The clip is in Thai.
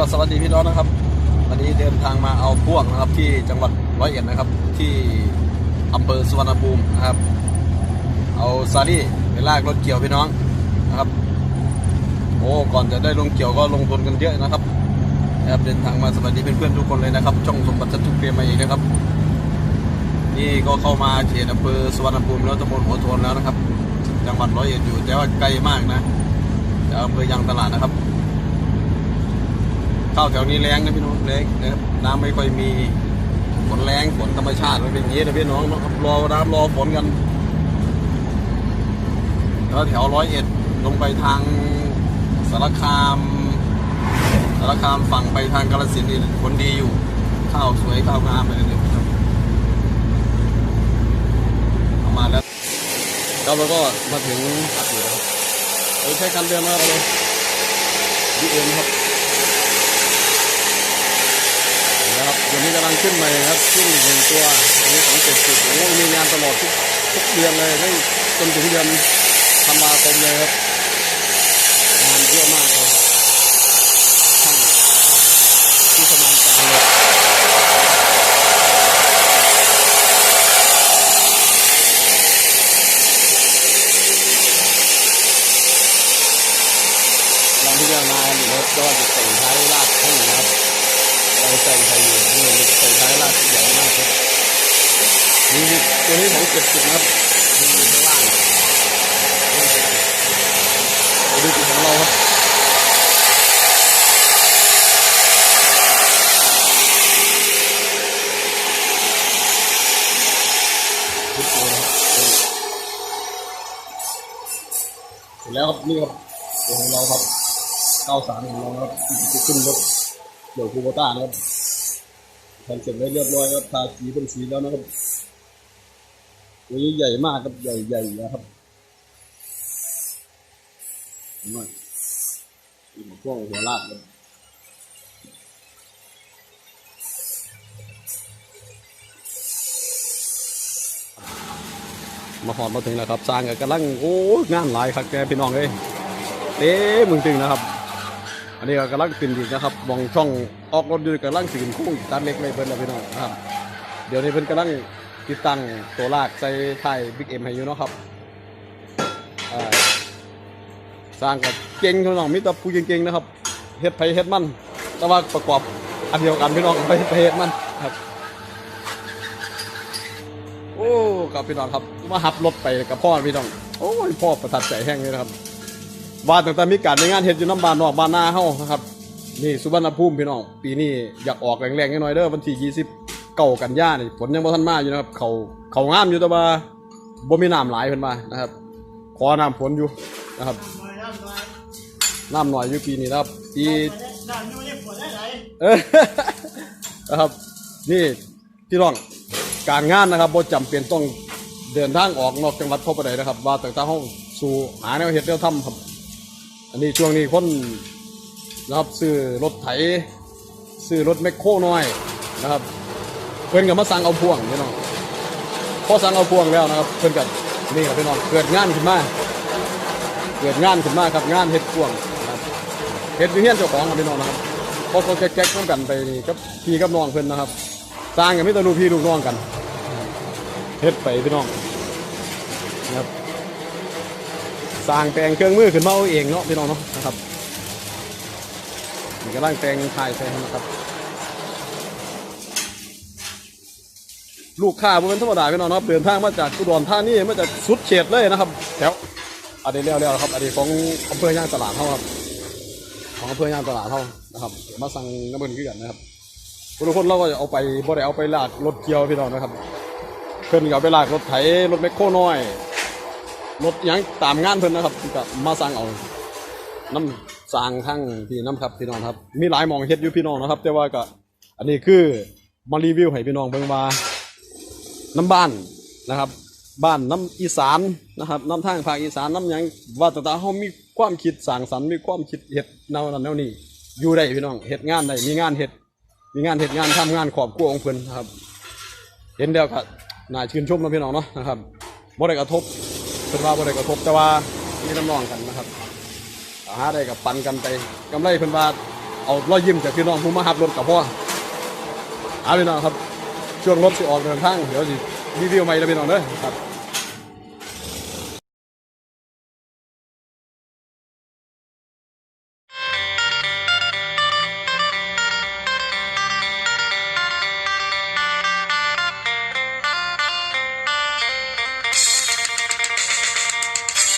สวัสดีพี่น้องนะครับ วันนี้เดินทางมาเอาพวกนะครับที่จังหวัดร้อยเอ็ดนะครับ ที่อำเภอสุวรรณภูมินะครับ เอาซารี่ไปลากรถเกี่ยวพี่น้องนะครับ โอ้ก่อนจะได้ลงเกี่ยวก็ลงทุนกันเยอะนะครับนะครับเดินทางมาสวัสดีเพื่อนๆทุกคนเลยนะครับ ช่องสมบัติชัดทุกเกมมาอีกนะครับ นี่ก็เข้ามาเขตอำเภอสุวรรณภูมิแล้วตำบลหัวโทนแล้วนะครับ จังหวัดร้อยเอ็ดอยู่แต่ว่าไกลมากนะจากอำเภอยางตลาดนะครับ ข้าวแถวนี้แรงนะพี่น้องแรงนะครับน้ำไม่ค่อยมีฝนแรงฝนธรรมชาติมันเป็นอย่างนี้นะพี่น้องนะครับรอน้ำรอฝนกันแล้วแถวร้อยเอ็ดลงไปทางสารคามสารคามฝั่งไปทางกาฬสินนี่ฝนดีอยู่ข้าวสวยข้าวงามเลยเนี่ยครับเอามาแล้วแล้วเราก็มาถึงอัดอยู่นะครับเออใช้คันเดิมนะครับเลยดีเอ็มครับ นะครับวันนี้ กำลังขึ้นใหม่ครับขึ้นอีกหนึ่งตัวอันนี้ของเจ็ดสิบโอ้มีงานตลอดทุกทุกเดือนเลยไม่จนถึงเดือนธันวาคมเลยครับงานเยอะมากเลยช่างที่สมานการเลยลองพิจารณาดูนะครับว่าจะแต่งท้ายลากให้ เราใส่ไทยอยู่นี่ใส่ท้ายลากใหญ่มากครับนี่ตัวนี้ของเจ็ดสิบนะครับนี่ข้างล่างไปดูจุดของเราครับเสร็จแล้วครับนี่ครับของเราครับเก้าสามของเราครับจะขึ้นรถ เดี๋ยวคูโบต้านะครับทำเสร็จแล้เรียบร้อยครับทาสีเป็นสีแล้วนะครับตัวนี้ใหญ่มากครับใหญ่ใหญ่นะครับมมีหัวพ่วงหัวลากเลยมาหอดมาถึงแล้วครับสร้างกันกำลังโอ้งานหลายครับแกพี่น้องเอ้ยเต้มึงตึงนะครับ อันนี้ก็กำลังขึ้นอีกนะครับมองช่องออกรถอยู่กำลังสินคุ้งตัดเล็กเลยเพิ่นแล้วพี่น้องครับ เดี๋ยวนี้เพิ่นกำลังติดตั้งตัวลากใส่ท้ายบิ๊กเอ็มให้อยู่เนาะครับสร้างกับเก่งพี่น้องมีแต่ผู้เก่งๆนะครับเฮ็ดไผเฮ็ดมันแต่ว่าประกอบอันเดียวกันพี่น้องไปไปเฮ็ดมันครับ โอ้ครับพี่น้องครับมาหับรถไปกับพ่อพี่น้องโอ้ยพ่อประทับใจแห้งเลยนะครับ ว่าตั้งแต่มีการในงานเฮ็ดอยู่น้ำบานนอกบ้านนาเฮานะครับนี่สุวรรณภูมิพี่น้องปีนี้อยากออกแรงๆหน่อยเด้อวันที่20เก่ากันย่านี่ฝนยังบ่ทันมาอยู่นะครับเขาเขางามอยู่แต่ว่าบ่มีน้ำหลายเพิ่นมานะครับขอน้ำฝนอยู่นะครับน้ำหน่อยอยู่ปีนี้นะครับปีเออนะครับนี่พี่น้องการงานนะครับบ่จำเป็นต้องเดินทางออกนอกจังหวัดเพราะปานนะครับ ว่าตั้งแต่เฮาสู่หาแนวเฮ็ดแนวทำครับ อันนี้ช่วงนี้คนนะครับซื้อรถไถซื้อรถแมคโครน้อยนะครับ เพื่อนก็มาสั่งเอาพวงพี่น้องพอสั่งเอาพวงแล้วนะครับ เพื่อนกันนี่ครับพี่น้องเกิดงานขึ้นมาเกิดงานขึ้นมาครับงานเฮ็ดพวงนะครับเฮ็ดวิเฮียนเจ้าของครับพี่น้องนะครับพอเขาแก๊กๆต้องกันไปกับพี่กับน้องเพื่อนนะครับสร้างกันไม่ต้องลูพี่ลูกน้องกันเฮ็ดไปพี่น้องนะครับ สร้างแต่งเครื่องมือขึ้นมาเอาเองเนาะพี่น้องเนาะนะครับนี่กำลังแต่งถ่ายใส่ให้นะครับ ลูกค้าเป็นธรรมดาพี่น้องนะครับเดินทางมาจากอุดรธานีมาจากสุดเขตเลยนะครับแถวอันนี้เรียวครับอันนี้ของอำเภอย่างตลาดเท่าครับของอำเภอย่างตลาดเท่านะครับมาสั่งน้ำเบินขึ้นกันนะครับทุกคนเราก็จะเอาไปบ่ได้เอาไปลากรถเกียวพี่น้องนะครับเพิ่นก็เอาไปลากรถไถรถแมคโครน้อย รถยังตามงานเพิ่นนะครับก็มาสั่งเอาน้ำสร้างทั้งพี่น้ำครับพี่น้องครับ มีหลายมองเฮ็ดอยู่พี่น้องนะครับ แต่ว่าก็อันนี้คือมารีวิวให้พี่น้องเบิ่งว่าน้ำบ้านนะครับ บ้านน้ำอีสานนะครับน้ำทางภาคอีสานน้ำยังว่าต่ตาเฮามีความคิดสร้างสรรค์มีความคิดเฮ็ดแนวนั้นแนวนี้ อยู่ได้พี่น้องเฮ็ดงานได้มีงานเฮ็ดมีงานเฮ็ดงานทำงานครอบครัวองเพิ่นนะครับ เห็นแล้วก็น่าชื่นชมนะพี่น้องเนาะนะครับบ่ได้กระทบ เป็นว่าบ่ได้กระทบแต่ว่ามีน้ำนองกันนะครับหาได้กับปันกันไปกำไรเพิ่นว่าเอาเอารอยยิ้มจากพี่น้องผู้มาหับรถกับพ่อเอาพี่น้องครับช่วงรถสิออกเดินทางเดี๋ยวสิรีวิวใหม่แล้วพี่น้องเด้อครับ